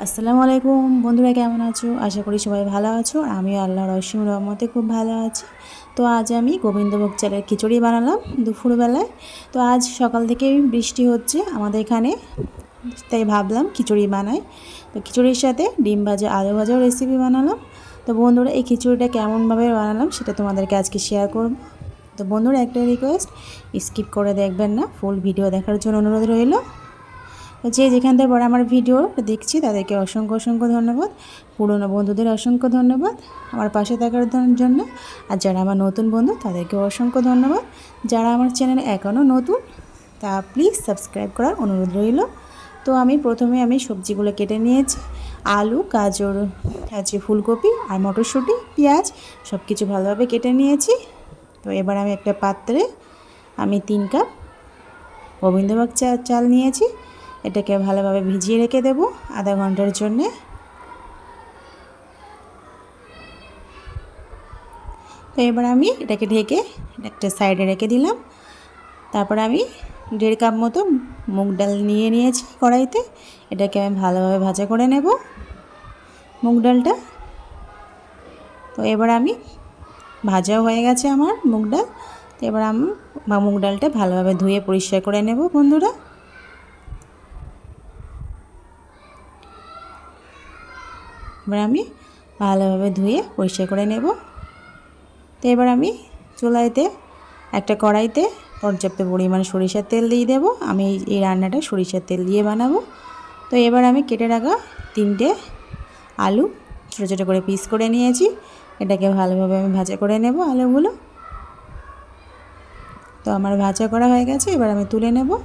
আসসালামু আলাইকুম। বন্ধুরা, কেমন আছো? আশা করি সবাই ভালো আছো। আর আমিও আল্লাহ অসীম রহমতে খুব ভালো আছি। তো আজ আমি গোবিন্দভোগ চালের খিচুড়ি বানালাম দুপুরবেলায়। তো আজ সকাল থেকেই বৃষ্টি হচ্ছে আমাদের এখানে, তাই ভাবলাম খিচুড়ি বানাই। তো খিচুড়ির সাথে ডিম ভাজা, আলু ভাজাও রেসিপি বানালাম। তো বন্ধুরা, এই খিচুড়িটা কেমনভাবে বানালাম সেটা তোমাদেরকে আজকে শেয়ার করব। তো বন্ধুরা, একটা রিকোয়েস্ট স্কিপ করে দেখবেন না ফুল ভিডিও দেখার জন্য অনুরোধ রইল। যে যেখান থেকে পরে আমার ভিডিও দেখছি, তাদেরকে অসংখ্য অসংখ্য ধন্যবাদ। পুরনো বন্ধুদের অসংখ্য ধন্যবাদ আমার পাশে থাকার জন্য। আর যারা আমার নতুন বন্ধু, তাদেরকে অসংখ্য ধন্যবাদ। যারা আমার চ্যানেলে এখনও নতুন, তা প্লিজ সাবস্ক্রাইব করার অনুরোধ রইল। তো আমি প্রথমে আমি সবজিগুলো কেটে নিয়েছি। আলু, গাজর, আছে ফুলকপি আর মটরশুঁটি, পেঁয়াজ সব কিছু ভালোভাবে কেটে নিয়েছি। তো এবার আমি একটা পাত্রে আমি তিন কাপ গোবিন্দভোগ চাল নিয়েছি। এটাকে ভালোভাবে ভিজিয়ে রেখে দেব আধা ঘণ্টার জন্যে। তো এবার আমি এটাকে ঢেকে একটা সাইডে রেখে দিলাম। তারপর আমি দেড় কাপ মতো মুগ ডাল নিয়ে নিয়েছি কড়াইতে। এটাকে আমি ভালোভাবে ভাজা করে নেব মুগ ডালটা। তো এবার আমি ভাজাও হয়ে গেছে আমার মুগ ডাল। তো এবার আমি মুগ ডালটা ভালোভাবে ধুয়ে পরিষ্কার করে নেব বন্ধুরা। এবার আমি ভালোভাবে ধুয়ে পরিষ্কার করে নেব। তো এবার আমি চুলাইতে, একটা কড়াইতে পর্যাপ্ত পরিমাণ সরিষার তেল দিয়ে দেবো। আমি এই- রান্নাটা সরিষার তেল দিয়ে বানাবো। তো এবার আমি কেটে রাখা তিনটে আলু ছোটো ছোটো করে পিস করে নিয়েছি। এটাকে ভালোভাবে আমি ভাজা করে নেব আলুগুলো। তো আমার ভাজা করা হয়ে গেছে, এবার আমি তুলে নেব।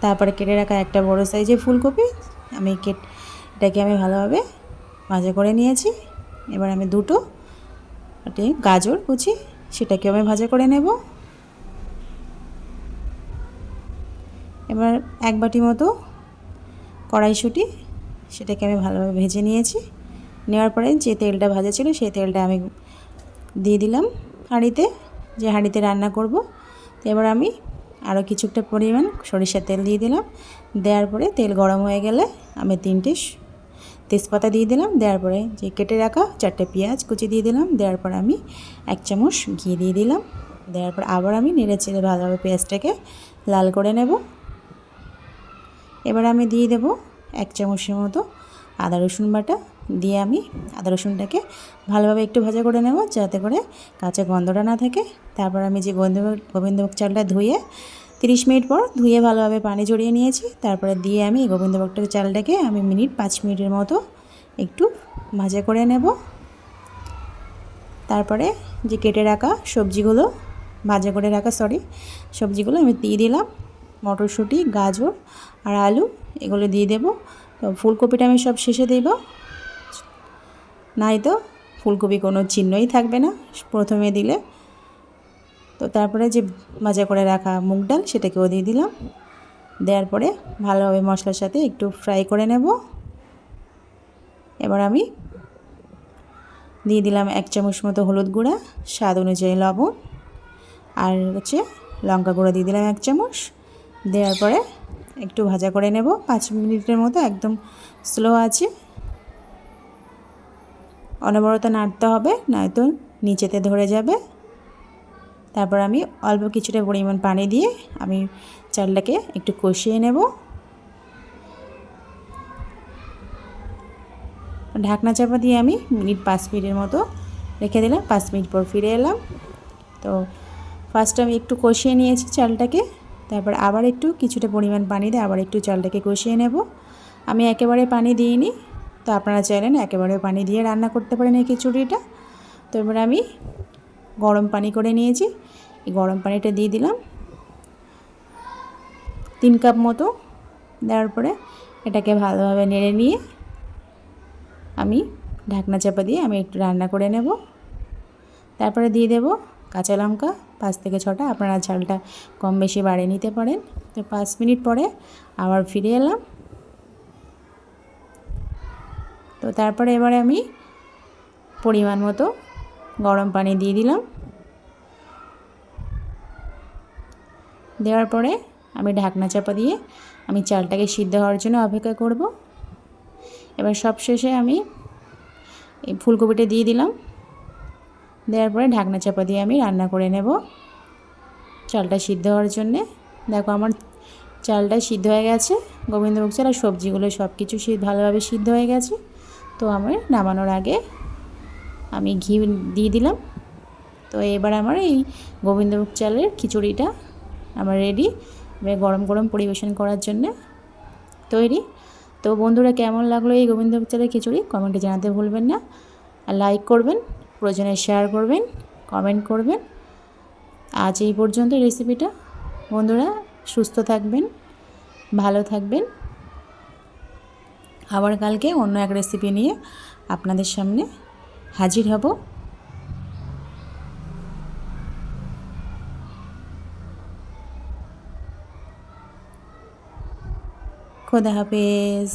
তারপরে কেটে রাখা একটা বড় সাইজের ফুলকপি, আমি কেট, এটাকে আমি ভালোভাবে ভাজা করে নিয়েছি। এবার আমি দুটো গাজর কুচি সেটাকে আমি ভাজা করে নেব। এবার এক বাটি মতো কড়াইশুঁটি, সেটাকে আমি ভালোভাবে ভেজে নিয়েছি। নেওয়ার পরে যে তেলটা ভাজা ছিল, সেই তেলটা আমি দিয়ে দিলাম হাঁড়িতে, যে হাঁড়িতে রান্না করব। এবার আমি আরও কিছুটা পরিমাণ সরিষার তেল দিয়ে দিলাম। দেওয়ার পরে তেল গরম হয়ে গেলে আমি তিনটে তেজপাতা দিয়ে দিলাম, দেওয়ার পরে যে কেটে রাখা চারটে পেঁয়াজ কুচি দিয়ে দিলাম, দেওয়ার পর আমি এক চামচ ঘি দিয়ে দিলাম, দেওয়ার পর আবার আমি নেড়ে চেড়ে ভালোভাবে পেঁয়াজটাকে লাল করে নেব। এবার আমি দিয়ে দেব এক চামচের মতো আদা রসুন বাটা, দিয়ে আমি আদা রসুনটাকে ভালোভাবে একটু ভাজা করে নেব, যাতে করে কাঁচা গন্ধটা না থাকে। তারপর আমি যে গোবিন্দভোগ গোবিন্দভোগ চালটা ধুয়ে তিরিশ মিনিট পর ধুয়ে ভালোভাবে পানি জড়িয়ে নিয়েছি। তারপরে দিয়ে আমি এই গোবিন্দভোগটা চালটাকে আমি মিনিট পাঁচ মিনিটের মতো একটু ভাজা করে নেব। তারপরে যে কেটে রাখা সবজিগুলো, ভাজা করে রাখা সরি সবজিগুলো আমি দিয়ে দিলাম। মটরশুঁটি, গাজর আর আলু এগুলো দিয়ে দেবো। তো ফুলকপিটা আমি সব শেষে দেব। নাই তো ফুলকপি কোনো চিহ্নই থাকবে না। প্রথমে দিলে তো তারপরে যে ভাজা করে রাখা মুগ ডাল সেটাকেও দিয়ে দিলাম। দেওয়ার পরে ভালোভাবে মশলার সাথে একটু ফ্রাই করে নেব। এবার আমি দিয়ে দিলাম এক চামচ মতো হলুদ গুঁড়া, স্বাদ অনুযায়ী লবণ, আর হচ্ছে লঙ্কা গুঁড়ো দিয়ে দিলাম এক চামচ। দেওয়ার পরে একটু ভাজা করে নেব, পাঁচ মিনিটের মতো একদম স্লো আছে। অনবরত নাড়তে হবে, নয়তো নিচেতে ধরে যাবে। তারপর আমি অল্প কিছুটা পরিমাণ পানি দিয়ে আমি চালটাকে একটু কষিয়ে নেব। ঢাকনা চাপা দিয়ে আমি মিনিট পাঁচ মিনিটের মতো রেখে দিলাম, পাঁচ মিনিট পর ফিরে এলাম। তো ফার্স্ট আমি একটু কষিয়ে নিয়েছি চালটাকে, তারপর আবার একটু কিছুটা পরিমাণ পানি দিয়ে আবার একটু চালটাকে কষিয়ে নেব। আমি একেবারে পানি দিইনি, তো আপনারা চাইলেন একেবারে পানি দিয়ে রান্না করতে পারেন এই খিচুড়িটা। তো এবার আমি গরম পানি করে নিয়েছি। এই গরম পানিটা দিয়ে দিলাম। তিন কাপ মতো দেওয়ার পরে এটাকে ভালোভাবে নেড়ে নিয়ে আমি ঢাকনা চাপা দিয়ে আমি একটু রান্না করে নেব। তারপরে দিয়ে দেব কাঁচা লঙ্কা। পাঁচ থেকে ছটা, আপনারা ঝালটা কম বেশি বাড়িয়ে নিতে পারেন। তো পাঁচ মিনিট পরে আবার ফিরে এলাম। তো তারপরে এবারে আমি পরিমাণ মতো গরম পানি দিয়ে দিলাম। দেওয়ার পরে আমি ঢাকনা চাপা দিয়ে আমি চালটাকে সিদ্ধ হওয়ার জন্য অপেক্ষা করব। এবার সব শেষে আমি এই ফুলকপিটা দিয়ে দিলাম। দেওয়ার পরে ঢাকনা চাপা দিয়ে আমি রান্না করে নেব। চালটা সিদ্ধ হওয়ার জন্যে। দেখো আমার চালটা সিদ্ধ হয়ে গেছে। গোবিন্দভোগ চাল আর সবজিগুলো সব কিছু ভালোভাবে সিদ্ধ হয়ে গেছে। তো আমার নামানোর আগে আমি ঘি দিয়ে দিলাম। তো এবার আমার এই গোবিন্দভোগ চালের খিচুড়িটা আমার রেডি এবার গরম গরম পরিবেশন করার জন্য তৈরি। তো বন্ধুরা, কেমন লাগল এই গোবিন্দভোগ চালের খিচুড়ি? কমেন্টে জানাতে ভুলবেন না। আর লাইক করবেন, প্রয়োজনে শেয়ার করবেন কমেন্ট করবেন। আজ এই পর্যন্ত রেসিপিটা বন্ধুরা, সুস্থ থাকবেন, ভালো থাকবেন। আবার কালকে অন্য এক রেসিপি নিয়ে আপনাদের সামনে হাজির হব। খোদা হাফেজ।